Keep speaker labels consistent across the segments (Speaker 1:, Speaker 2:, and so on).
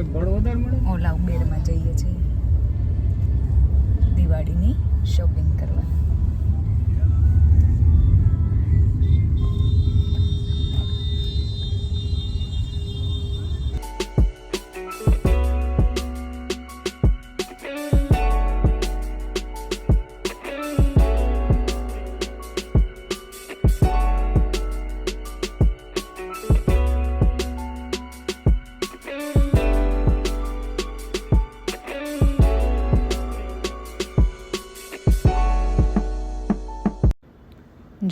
Speaker 1: વધારે મળે?
Speaker 2: ઓલા ઉબેરમાં જઈએ છીએ. દિવાળીની શોપિંગ કરવા.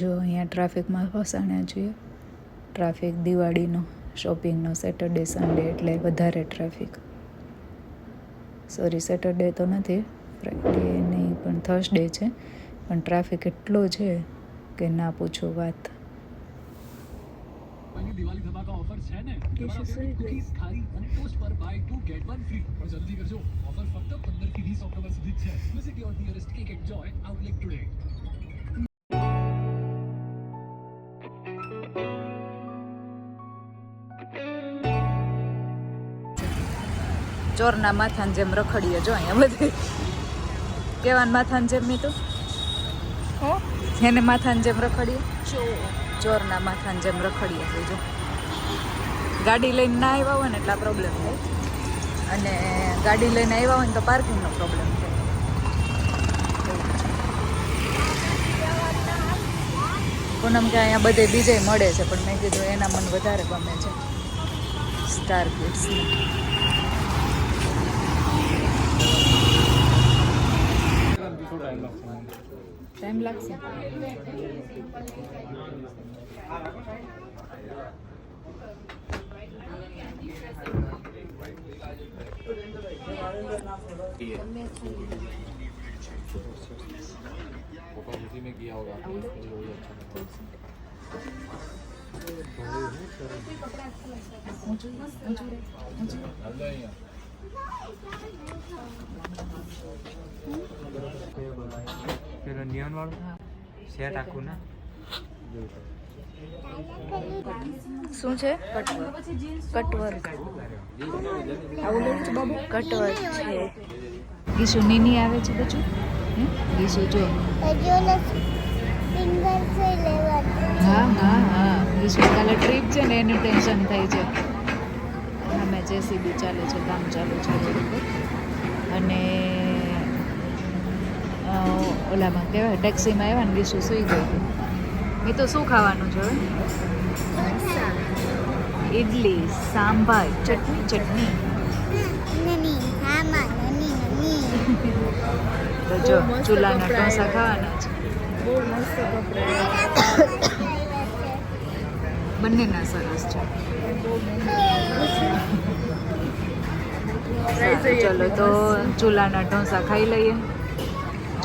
Speaker 2: જો અહીંયા ટ્રાફિકમાં ફસાણ્યા છીએ. ટ્રાફિક દિવાળીનો શોપિંગનો સેટરડે સન્ડે એટલે વધારે ટ્રાફિક. સોરી સેટરડે તો નથી ફ્રાઈડે નહીં પણ થર્સડે છે. પણ ટ્રાફિક એટલો છે કે ના પૂછો વાત.
Speaker 3: દિવાળી ધમાકા ઓફર છે ને? તમારા ફેવરિટ કુકીઝ ખારી અને ટોસ્ટ પર buy two get one free પણ જલ્દી કરજો. ઓફર ફક્ત 15 થી 20 ઓક્ટોબર સુધી છે. Visit your nearest Cake and Joy outlet today
Speaker 2: ચોરના માથાની જેમ રખડીએ જો અહીંયા બધી. કેવાન માથાની જેમ મી તો? એને માથાની જેમ રખડીએ ચોરના માથાની જેમ રખડીએ જો. ગાડી લઈને ના આવ્યા હોય ને એટલા પ્રોબ્લેમ થાય. અને ગાડી લઈને આવ્યા હોય ને તો પાર્કિંગનો પ્રોબ્લેમ થાય. પૂનમ કે અહીંયા બધે બીજે મળે છે પણ મેં કીધું એના મને વધારે ગમે છે. સ્ટાર કિડ્સની ટાઈમ લાગશે ઊંચું ઊંચું રે, ઊંચું
Speaker 1: પેલો નિયન વાળું સેટ આખું ને
Speaker 2: શું છે? કટવર. કટવર છે. ગીસુ નીની આવે છે બચું? હે? ગીસુ જો. હા હા હા. ગીસુ કાલે ટ્રીપ છે ને એનું ટેન્શન થાય છે. અમે જેસીબી ચાલે છે કામ ચાલુ છે અને ઓલામાં કહેવાય ટેક્સીમાં આવ્યા ને ગીસુ સૂઈ ગઈ એ તો શું ખાવાનું છે? ઇડલી સાંભાર ચટણી ચટણી. તો જો ચૂલાના ઢોસા ખાવાના છે. બંનેના સરસ છે. ચલો તો ચૂલાના ઢોસા ખાઈ લઈએ.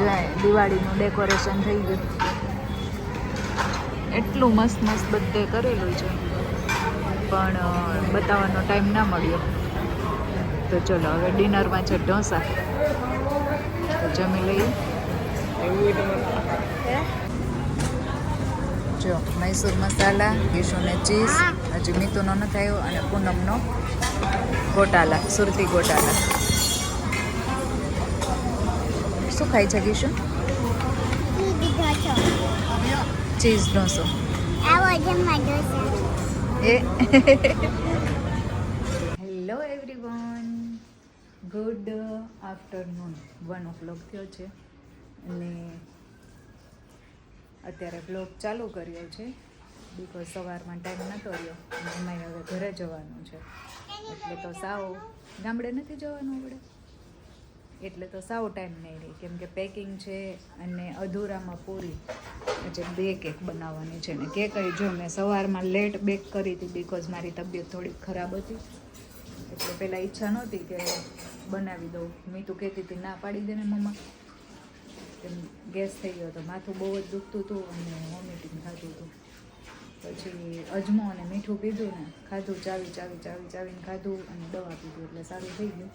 Speaker 2: દિવાળીનું ડેકોરેશન થઈ ગયું. એટલું મસ્ત મસ્ત બધે કરેલું છે. પણ બતાવવાનો ટાઈમ ના મળ્યો. તો ચલો, હવે ડિનરમાં છે ઢોસા. તો જમી લઈએ. જો, મૈસૂર મસાલા ઈશુને ચીઝ, હજી મીતુનો નથી આવ્યો અને પૂનમનો ગોટાલા, સુરતી ગોટાલા. શું ખાઈ શકીશું ચીઝ ઢોસો એ hello everyone good afternoon one o'clock થયો છે. અને અત્યારે બ્લોગ ચાલુ કર્યો છે. બિકોઝ સવારમાં ટાઈમ નહોતો રહ્યો. અને એમાંય હવે ઘરે જવાનું છે. એટલે તો સાવ ગામડે નથી જવાનું આપણે એટલે તો સાવ ટાઈમ નહીં રહી. કેમ કે પેકિંગ છે અને અધૂરામાં પૂરી. જે બે કેક બનાવવાની છે ને કેક જો મેં સવારમાં લેટ બેક કરી હતી બિકોઝ મારી તબિયત થોડીક ખરાબ હતી. એટલે પહેલાં ઈચ્છા નહોતી કે બનાવી દઉં. મેં તો કહેતી હતી, ના, પાડી દે ને મમ્મા. કેમ ગેસ થઈ ગયો હતો માથું બહુ જ દુખતું હતું અને વોમિટિંગ થતું હતું. પછી અજમો અને મીઠું પીધું ને, ખાધું, ચાવી ચાવી ચાવી, ચાવીને ખાધું અને દવા પીધું. એટલે સારું થઈ ગયું.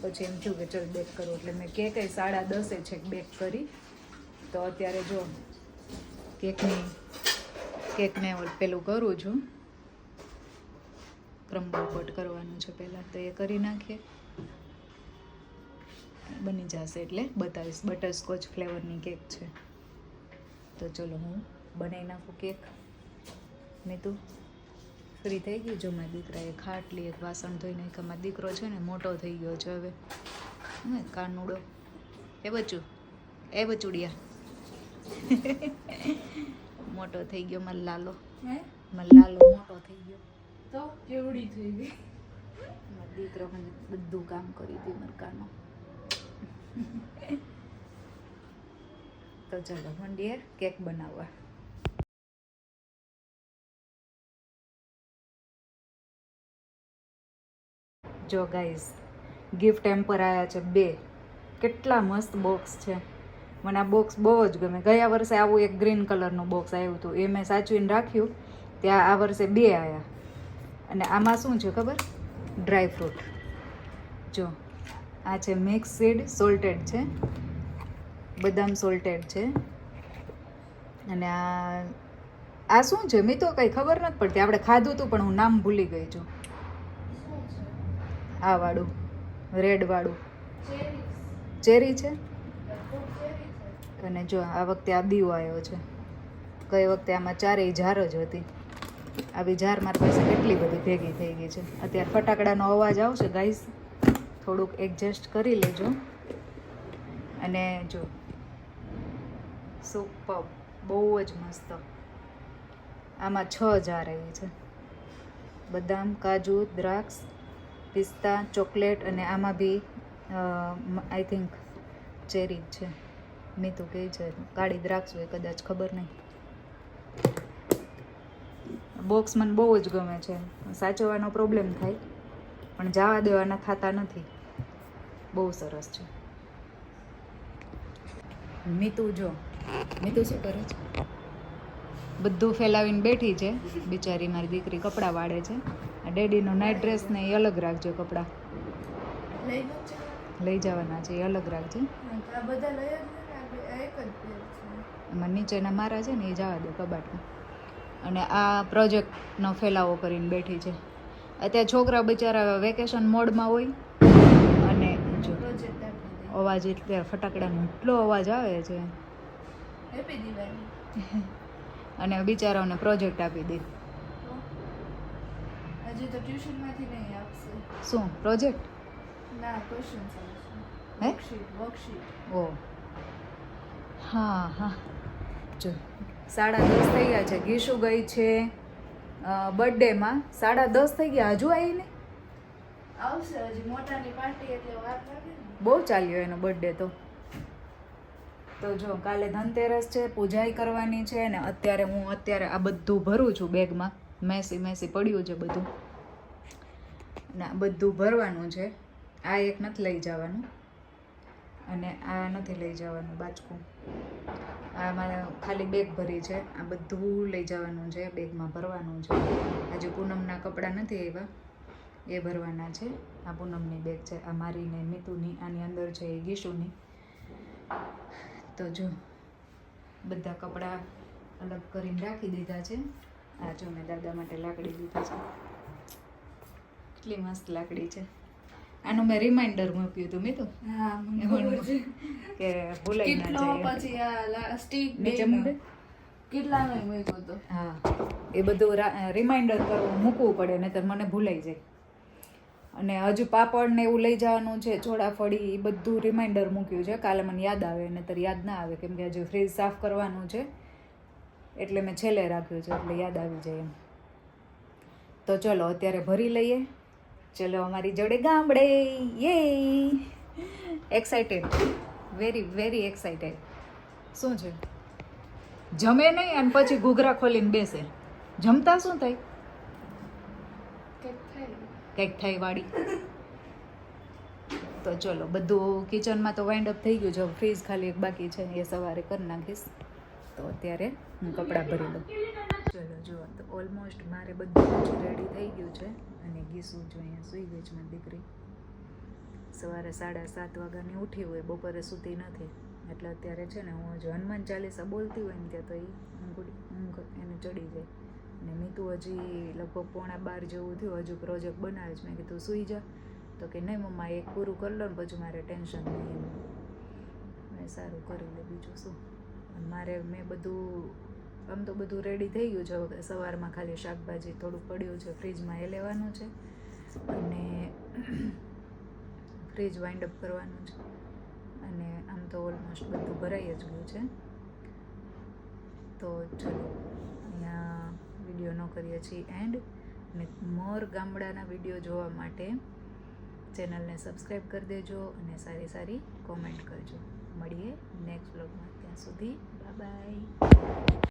Speaker 2: પછી એમ થયું કે ચલ બેક કરું. એટલે મેં કેક એ સાડા દસે છેક બેક કરી. તો અત્યારે જો કેકની કેકને પેલું કરું છું. ક્રમ્બલ કટ કરવાનું છે પહેલાં, તો એ કરી નાખીએ. બની જશે એટલે બતાવીશ. બટરસ્કોચ ફ્લેવરની કેક છે. તો ચલો હું બનાવી નાખું કેક. મેં તું ફ્રી થઈ ગઈ જો મારા દીકરાએ ખાટલી એક વાસણ ધોઈ નાખ્યા. મારો દીકરો છે ને મોટો થઈ ગયો છે હવે. હે કાનુડો એ બચ્યું એ બચુડિયા મોટો થઈ ગયો મારો લાલો.
Speaker 4: હે?
Speaker 2: મારો લાલો મોટો થઈ ગયો.
Speaker 4: તો કેવડી થઈ ગઈ?
Speaker 2: મારો દીકરો મને બધું કામ કરી દે મરકાનો તો ચાલો મંડીએ કેક બનાવવા. જો ગાઈઝ ગિફ્ટ એમ્પર આવ્યા છે બે. કેટલા મસ્ત બોક્સ છે. મને આ બોક્સ બહુ જ ગમે. ગયા વર્ષે આવું એક ગ્રીન કલરનું બોક્સ આવ્યું હતું. એ મેં સાચવીને રાખ્યું. ત્યાં આ વર્ષે બે આવ્યા અને આમાં શું છે ખબર? ડ્રાય ફ્રૂટ જો, આ છે મિક્સ સીડ સોલ્ટેડ છે. બદામ સોલ્ટેડ છે. અને આ આ શું છે? મેં તો કંઈ ખબર નથી પડતી. આપણે ખાધું હતું, પણ હું નામ ભૂલી ગઈ છું. આ વાળું રેડ વાળું ચેરી છે? અને જો આ વખતે આ દીવો આવ્યો છે. ગઈ વખતે આમાં ચારેય ઝાર જ હતી. આવી ઝાર મારી પાસે કેટલી બધી ભેગી થઈ ગઈ છે. અત્યારે ફટાકડાનો અવાજ આવશે ગાઈસ થોડુંક એડજસ્ટ કરી લેજો. અને જો સુપર બહુ જ મસ્ત. આમાં છ જાર આવી છે. બદામ, કાજુ, દ્રાક્ષ પિસ્તા, ચોકલેટ અને આમાં બી આઈ થિંક ચેરી છે. તો કહે છે, કાળી દ્રાક્ષ હોય, કદાચ ખબર નહીં. બોક્સ મને બહુ જ ગમે છે. સાચવવાનો પ્રોબ્લેમ થાય, પણ જવા દેવાના થતા નથી. બહુ સરસ છે. મીતુ, જો. મીતુ શું કરે છે? બધું ફેલાવીને બેઠી છે. બિચારી મારી દીકરી કપડાં વાળે છે. આ ડેડીનો નાઇટ ડ્રેસ ને એ અલગ રાખજો કપડાં.
Speaker 4: લઈ
Speaker 2: જવાના છે એ અલગ રાખજે. એમાં નીચેના મારા છે ને એ જવા દે કબાટમાં. અને આ પ્રોજેક્ટનો ફેલાવો કરીને બેઠી છે. અત્યારે છોકરા બિચારા વેકેશન મોડમાં હોય અને જો અવાજ એટલે ફટાકડાનો એટલો અવાજ આવે છે. અને બિચારાઓને પ્રોજેક્ટ આપી દે.
Speaker 4: હજી તો ટ્યુશનમાંથી નહીં આપશે.
Speaker 2: શું પ્રોજેક્ટ?
Speaker 4: ના ક્વેશ્ચન
Speaker 2: હે?
Speaker 4: વર્કશીટ વર્કશીટ
Speaker 2: ઓ. હા હા. જો સાડા દસ થઈ ગયા છે. ગીશુ ગઈ છે બર્થડેમાં. સાડા દસ થઈ ગયા. હજુ આવી ને?
Speaker 4: આવશે હજી. મોટાની પાર્ટી એટલે વાત
Speaker 2: બહુ ચાલ્યો એનો બર્થડે તો. તો જો કાલે ધનતેરસ છે પૂજાઈ કરવાની છે ને અત્યારે હું અત્યારે આ બધું ભરું છું બેગમાં. મેસી મેસી પડ્યું છે બધું. ના બધું ભરવાનું છે. આ એક નથી લઈ જવાનું. અને આ નથી લઈ જવાનું બાચકું આ મારે ખાલી બેગ ભરી છે. આ બધું લઈ જવાનું છે. બેગમાં ભરવાનું છે. હજુ પૂનમના કપડાં નથી આવ્યા. એ ભરવાના છે. આ પૂનમની બેગ છે. આ મારી ને મિતુની, આની અંદર છે એ ગીશુની. તો જો, બધા કપડાં અલગ કરીને રાખી દીધા છે. આ જો મેં દાદા માટે લાકડી લીધી છે. કેટલી મસ્ત લાકડી છે. આનું મેં રિમાઇન્ડર મૂક્યું હતું
Speaker 4: છે.
Speaker 2: કે ભૂલાઈ ના જાય
Speaker 4: પછી આ સ્ટીક
Speaker 2: નીચે
Speaker 4: કેટલા મૂક્યો હતો?
Speaker 2: હા. એ બધું રિમાઇન્ડર કરવું મૂકવું પડે નહીંતર મને ભૂલાઈ જાય. અને હજુ પાપડ ને એવું લઈ જવાનું છે ચોળાફળી એ બધું રિમાઇન્ડર મૂક્યું છે. કાલે મને યાદ આવે નહીતર યાદ ના આવે કેમ કે હજુ ફ્રીજ સાફ કરવાનું છે. એટલે મેં છેલ્લે રાખ્યું છે એટલે યાદ આવી જાય એમ. તો ચલો અત્યારે ભરી લઈએ. ચલો અમારી જોડે ગામડે. યે એક્સાઇટેડ વેરી વેરી એક્સાઇટેડ શું છે? જમે નહીં અને પછી ઘૂઘરા ખોલીને બેસે. જમતા શું થાય?
Speaker 4: કંઈક થાય.
Speaker 2: વાળી તો ચલો બધું કિચનમાં તો વાઇન્ડ અપ થઈ ગયું છે. ફ્રીજ ખાલી એક બાકી છે. એ સવારે કરી નાખીશ. તો અત્યારે હું કપડાં ભરી લઉં. ચલો, જુઓ, તો ઓલમોસ્ટ મારે બધું રેડી થઈ ગયું છે. અને ગીસું જો અહીંયા સૂઈ ગઈ છે, મારી દીકરી. સવારે સાડા સાત વાગ્યાની ઉઠી હોય, બપોરે સૂતી નથી. એટલે અત્યારે છે ને, હું હજુ હનુમાન ચાલીસા બોલતી હોય ને ત્યાં તો એ ઊંઘ એને ચડી જાય. અને મીતુ હજી લગભગ પોણા બાર જેવું થયું, હજુ પ્રોજેક્ટ બનાવે છે. મેં કીધું, સૂઈ જા. તો કે, નહીં મમ્મા, એક પૂરું કરી લો ને, પછી મારે ટેન્શન નહીં મેં સારું કરી લે, બીજું શું? મારે મેં બધું, આમ તો બધું રેડી થઈ ગયું છે. સવારમાં ખાલી શાકભાજી થોડું પડ્યું છે. ફ્રીજમાં એ લેવાનું છે. અને ફ્રીજ વાઇન્ડ અપ કરવાનું છે. અને આમ તો ઓલમોસ્ટ બધું ભરાઈ જ ગયું છે. તો ચલો, અહીંયા વીડિયો ન કરીએ છીએ એન્ડ અને મોર ગામડાના વીડિયો જોવા માટે ચેનલને સબસ્ક્રાઈબ કરી દેજો અને સારી સારી કોમેન્ટ કરજો. મળીએ નેક્સ્ટ બ્લોગમાં ત્યાં સુધી. બાય